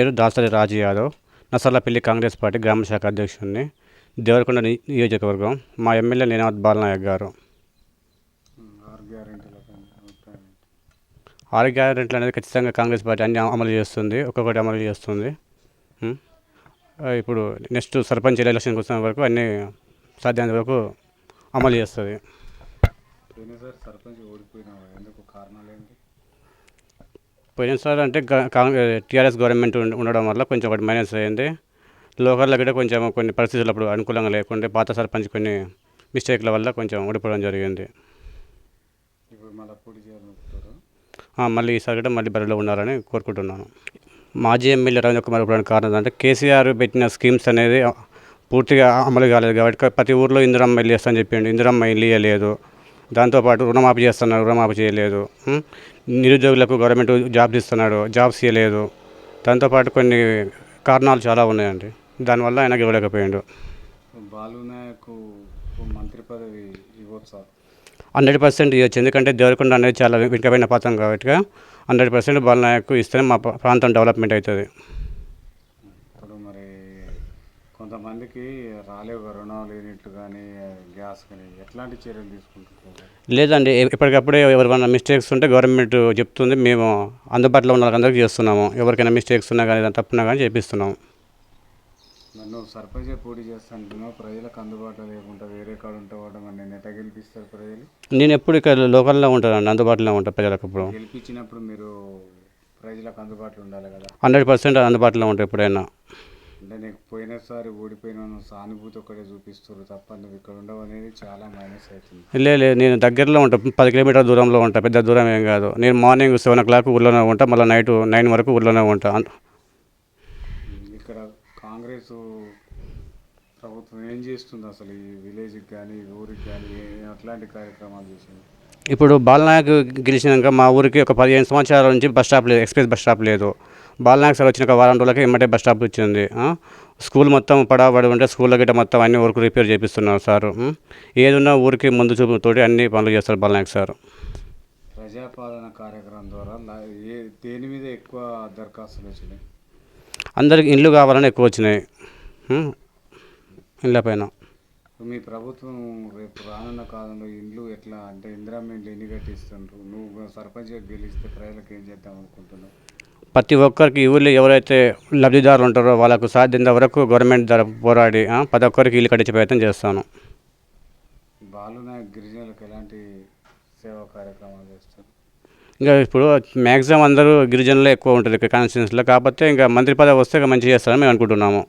పేరు దాసరి రాజు యాదవ్. నసర్లపల్లి కాంగ్రెస్ పార్టీ గ్రామ శాఖ అధ్యక్షుడిని దేవరకొండ ని- నియోజకవర్గం. మా ఎమ్మెల్యే నేనావత్ బాలనాయక్ గారు. ఆరు గ్యారెంట్లు అనేది ఖచ్చితంగా కాంగ్రెస్ పార్టీ అన్ని అమలు చేస్తుంది. ఒక్కొక్కటి అమలు చేస్తుంది. ఇప్పుడు నెక్స్ట్ సర్పంచ్ ఎలక్షన్కి వచ్చిన వరకు అన్ని సాధ్యమైనంత వరకు అమలు చేస్తుంది. సర్పంచ్ ఎందుకు? కారణాలు ఏంటి? పోయినసారి అంటే టీఆర్ఎస్ గవర్నమెంట్ ఉండ- ఉండడం వల్ల కొంచెం ఒకటి మైనస్ అయింది లోకల్లో కూడా కొంచెం కొన్ని పరిస్థితులు అప్పుడు అనుకూలంగా లేకుంటే పాత సర్పంచ్ కొన్ని మిస్టేక్ల వల్ల కొంచెం ఓడిపోవడం జరిగింది. ఇప్పుడు మళ్ళీ ఈసారి కూడా మళ్ళీ బరిలో ఉండాలని కోరుకుంటున్నాను. మాజీ ఎమ్మెల్యే రవీంద్ర కుమార్ ఇవ్వడానికి కారణం అంటే కేసీఆర్ పెట్టిన స్కీమ్స్ అనేది పూర్తిగా అమలు కాలేదు కాబట్టి ప్రతి ఊర్లో ఇందిరమ్మ ఇల్లు చేస్తా అని చెప్పిండు. ఇందిరమ్మ ఇల్లు ఇవ్వలేదు దాంతోపాటు రుణమాఫీ చేస్తున్నాడు రుణమాఫీ చేయలేదు? నిరుద్యోగులకు గవర్నమెంట్ జాబ్స్ ఇస్తున్నాడు జాబ్స్ ఇవ్వలేదు దాంతోపాటు కొన్ని కారణాలు చాలా ఉన్నాయండి. దానివల్ల ఆయనకి ఇవ్వలేకపోయాడు. బాలు నాయక్ మంత్రి పదవి ఇవ్వచ్చా హండ్రెడ్ పర్సెంట్ ఇవ్వచ్చు. ఎందుకంటే దేవరకొండ అనేది చాలా వెనుకబడిన పాత్రం కాబట్టి హండ్రెడ్ పర్సెంట్ బాలనాయకు ఇస్తేనే మా ప్రాంతం డెవలప్మెంట్ అవుతుంది. కొంతమందికి రాలేవు కదా, రుణాలు యూనిట్లు కానీ గ్యాస్ కానీ ఎట్లాంటి చర్యలు తీసుకుంటున్నారు? లేదండి ఎప్పటికప్పుడే ఎవరైనా మిస్టేక్స్ ఉంటే గవర్నమెంట్ చెప్తుంది మేము అందుబాటులో ఉన్న వాళ్ళందరికీ చేస్తున్నాము. ఎవరికైనా మిస్టేక్స్ ఉన్నా కానీ తప్పున్నా కానీ చేపిస్తున్నాము నువ్వు సర్పంచ్ పోటీ చేస్తాంటున్నావు ప్రజలకు అందుబాటులో లేకుండా వేరే కాడ ఉంటే వాడు మరి నేను ఎట్లా గెలిపిస్తారు ప్రజలు? నేను ఎప్పుడు ఇక్కడ లోకల్లో ఉంటానండి అందుబాటులో ఉంటాను ప్రజలకు ఇప్పుడు. గెలిపించినప్పుడు మీరు ప్రజలకు అందుబాటులో ఉండాలి కదా? హండ్రెడ్ పర్సెంట్ అందుబాటులో ఉంటాయి ఎప్పుడైనా. అంటే నీకు పోయినసారి ఓడిపోయిన సానుభూతి ఒకటే చూపిస్తారు తప్ప నువ్వు ఇక్కడ ఉండవు అనేది చాలా మైనస్ అవుతుంది. లే లే, నేను దగ్గరలో ఉంటా పది కిలోమీటర్ దూరంలో ఉంటా పెద్ద దూరం ఏం కాదు. నేను మార్నింగ్ సెవెన్ ఓ క్లాక్ ఊర్లోనే ఉంటా మళ్ళీ నైట్ నైన్ వరకు ఊర్లోనే ఉంటా. అన్- ఇక్కడ కాంగ్రెస్ ప్రభుత్వం ఏం చేస్తుంది అసలు ఈ విలేజ్కి కానీ ఊరికి కానీ అట్లాంటి కార్యక్రమాలు చేసింది ఇప్పుడు బాలనాయక్ గెలిచినాక మా ఊరికి ఒక పదిహేను సంవత్సరాల నుంచి బస్ స్టాప్ లేదు ఎక్స్ప్రెస్ బస్ స్టాప్ లేదు. బాలనాయక్ సార్ వచ్చిన ఒక వారం రోజులకి ఎమ్మటే బస్ స్టాప్ వచ్చింది? స్కూల్ మొత్తం పడబడి ఉంటే స్కూల్లో గిట్ట మొత్తం అన్ని వర్క్ రిపేర్ చేపిస్తున్నారు సార్? ఏదున్నా ఊరికి ముందు చూపుతోటి అన్ని పనులు చేస్తారు బాలనాయక్ సార్. ప్రజాపాలన కార్యక్రమం ద్వారా దేని మీద ఎక్కువ దరఖాస్తులు వచ్చినాయి? అందరికి ఇండ్లు కావాలని ఎక్కువ వచ్చినాయి? ఇండ్ల పైన. మీ ప్రభుత్వం రేపు రానున్న కాలంలో ఇండ్లు ఎట్లా అంటే ఇందిరామ్మ ఇండ్లు ఎన్ని కట్టిస్తుండ్రు? నువ్వు సర్పంచ్గా గెలిస్తే ప్రజలకు ఏం చేద్దాం అనుకుంటున్నావు? ప్రతి ఒక్కరికి ఈ ఊళ్ళో ఎవరైతే లబ్ధిదారులు ఉంటారో వాళ్ళకు సాధ్యంత వరకు గవర్నమెంట్ ధర పోరాడి ప్రతి ఒక్కరికి ఇల్లు కట్టించే ప్రయత్నం చేస్తాను. బాలునాయక్ గిరిజనులకు ఎలాంటి సేవా కార్యక్రమాలు చేస్తారు? ఇంకా ఇప్పుడు మ్యాక్సిమం అందరూ గిరిజనులే ఎక్కువ ఉంటుంది కాన్స్టిట్యూన్సీలో. కాకపోతే ఇంకా మంత్రి పదవి వస్తే మంచిగా చేస్తారని మేము అనుకుంటున్నాము.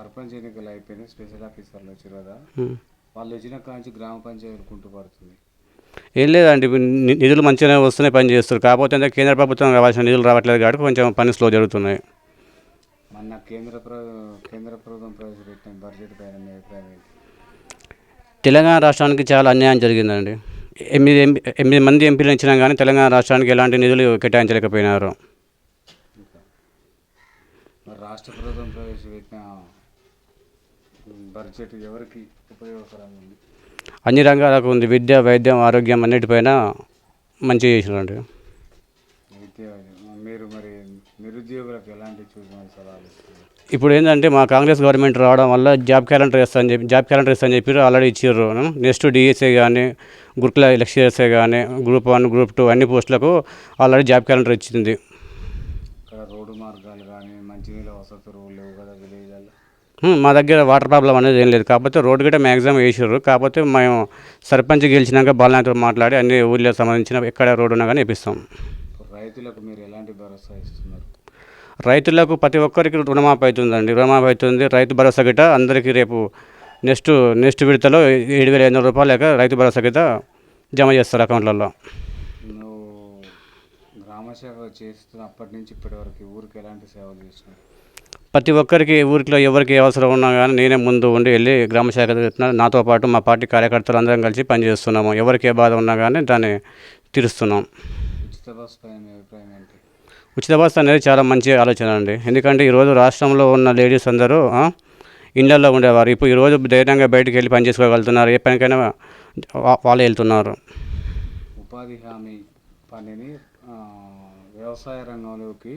సర్పంచ్ ఎన్నికలు అయిపోయినాయి స్పెషల్ ఆఫీసర్లు వచ్చారు కదా. వాళ్ళు వచ్చిన కాంచి గ్రామ పంచాయతీలు కుంటూ పడుతుంది. ఏం లేదండి నిధులు మంచిగానే వస్తున్నాయి పని చేస్తారు కాకపోతే అంటే కేంద్ర ప్రభుత్వం కావాల్సిన నిధులు రావట్లేదు కాబట్టి కొంచెం పని స్లో జరుగుతున్నాయి. మొన్న కేంద్ర కేంద్ర ప్రభుత్వం ప్రవేశపెట్టిన బడ్జెట్ పైన మీ అభిప్రాయం ఏంటి? తెలంగాణ రాష్ట్రానికి చాలా అన్యాయం జరిగిందండి. ఎనిమిది ఎంపీ ఎనిమిది మంది ఎంపీలు ఇచ్చినా కానీ తెలంగాణ రాష్ట్రానికి ఎలాంటి నిధులు కేటాయించలేకపోయినారు. రాష్ట్ర ప్రభుత్వం ప్రవేశపెట్టిన బడ్జెట్ ఎవరికి ఉపయోగకరంగా ఉంది? అన్ని రంగాలకు ఉంది. విద్య వైద్యం ఆరోగ్యం అన్నిటిపైన మంచిగా చేసినారండి విద్య మీరు మరి నిరుద్యోగులకు ఎలాంటి సలహాలు ఇస్తున్నారు? ఇప్పుడు ఏంటంటే మా కాంగ్రెస్ గవర్నమెంట్ రావడం వల్ల జాబ్ క్యాలెండర్ ఇస్తా అని చెప్పి జాబ్ క్యాలెండర్ ఇస్తా అని చెప్పి ఆల్రెడీ ఇచ్చారు నెక్స్ట్ డిఎస్ఏ కానీ గురుకుల లెక్చరర్సే కానీ గ్రూప్ వన్ గ్రూప్ టూ అన్ని పోస్టులకు ఆల్రెడీ జాబ్ క్యాలెండర్ ఇచ్చింది. ఇక్కడ రోడ్డు మార్గాలు కానీ మంచినీళ్ళ వసతులు లేవు కదా విలేజ్లలో. మా దగ్గర వాటర్ ప్రాబ్లం అనేది ఏం లేదు. కాకపోతే రోడ్డు గట్ట మ్యాక్సిమం వేసారు కాకపోతే మేము సర్పంచ్ గెలిచినాక బాలనాథ్తో మాట్లాడి అన్ని ఊళ్ళో సంబంధించిన ఎక్కడ రోడ్డు ఉన్నా కానీ ఇప్పుడు రైతులకు మీరు ఎలాంటి భరోసా ఇస్తున్నారు? రైతులకు ప్రతి ఒక్కరికి రుణమాఫీ అవుతుందండి. రుణమాఫీ అవుతుంది. రైతు భరోసా గిట్ట అందరికీ రేపు నెక్స్ట్ నెక్స్ట్ విడతలో ఏడు వేల ఐదు వందల రూపాయలు లేక రైతు భరోసా గిట్ట జమ చేస్తారు అకౌంట్లలో. గ్రామసేవ చేస్తున్న అప్పటి నుంచి ఇప్పటి వరకు ఊరికి ఎలాంటి సేవలు చేస్తున్నావు ప్రతి ఒక్కరికి ఊరిలో ఎవరికి ఏ అవసరం ఉన్నా కానీ నేనే ముందు ఉండి వెళ్ళి గ్రామ శాఖ నాతో పాటు మా పార్టీ కార్యకర్తలు అందరం కలిసి పనిచేస్తున్నాము ఎవరికి ఏ బాధ ఉన్నా కానీ దాన్ని తీరుస్తున్నాం. ఉచిత బస్ అనేది చాలా మంచి ఆలోచన అండి. ఎందుకంటే ఈరోజు రాష్ట్రంలో ఉన్న లేడీస్ అందరూ ఆ, ఇళ్ళల్లో ఉండేవారు. ఇప్పుడు ఈరోజు ధైర్యంగా బయటికి వెళ్ళి పని చేసుకోగలుగుతున్నారు. ఏ పనికైనా వాళ్ళే వెళ్తున్నారు. ఉపాధి హామీ పనిని వ్యవసాయ రంగంలోకి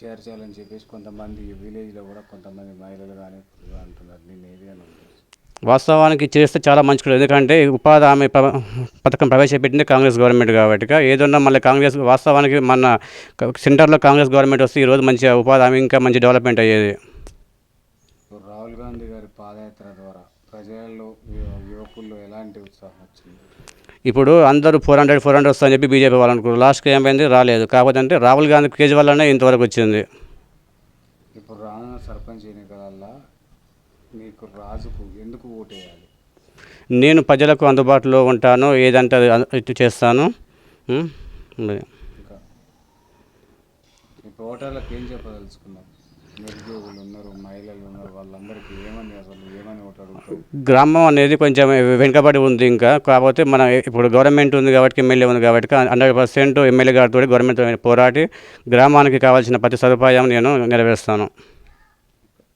చేర్చాలని చెప్పేసి కొంతమంది విలేజ్లో కూడా కొంతమంది మహిళలు కానీ అంటున్నారు. నేను వాస్తవానికి చేస్తే చాలా మంచిది ఎందుకంటే ఉపాధి హామీ పథకం ప్రవేశపెట్టింది కాంగ్రెస్ గవర్నమెంట్ కాబట్టి ఏదన్నా మళ్ళీ కాంగ్రెస్ వాస్తవానికి మన సెంటర్లో కాంగ్రెస్ గవర్నమెంట్ వస్తే ఈరోజు మంచిగా ఉపాధి హామీ ఇంకా మంచి డెవలప్మెంట్ అయ్యేది. రాహుల్ గాంధీ గారి పాదయాత్ర ద్వారా ప్రజల్లో యువకుల్లో ఎలాంటి ఉత్సాహం వచ్చింది? ఇప్పుడు అందరూ ఫోర్ హండ్రెడ్ ఫోర్ హండ్రెడ్ వస్తుందని చెప్పి బీజేపీ వాళ్ళు అనుకున్నారు లాస్ట్కి ఏమైంది? రాలేదు. కాకపోతే అంటే రాహుల్ గాంధీ కేజ్రీవాల్నే ఇంతవరకు వచ్చింది. ఇప్పుడు రానున్న సర్పంచ్ ఎన్నికలల్లో మీకు రాజుకు ఎందుకు ఓటేయాలి? నేను ప్రజలకు అందుబాటులో ఉంటాను. ఏదంటే అది చేస్తాను. ఓటర్లకు ఏం చెప్పదలుచుకున్నారు? నిరుద్యోగులు ఉన్నారు మహిళలు ఉన్నారు వాళ్ళందరికీ ఏమని అసలు ఏమని గ్రామం అనేది కొంచెం వెనుకబడి ఉంది ఇంకా. కాకపోతే మన ఇప్పుడు గవర్నమెంట్ ఉంది కాబట్టి ఎమ్మెల్యే ఉంది కాబట్టి హండ్రెడ్ పర్సెంట్ ఎమ్మెల్యే గారితో గవర్నమెంట్ పోరాటి గ్రామానికి కావాల్సిన ప్రతి సదుపాయం నేను నెరవేరుస్తాను.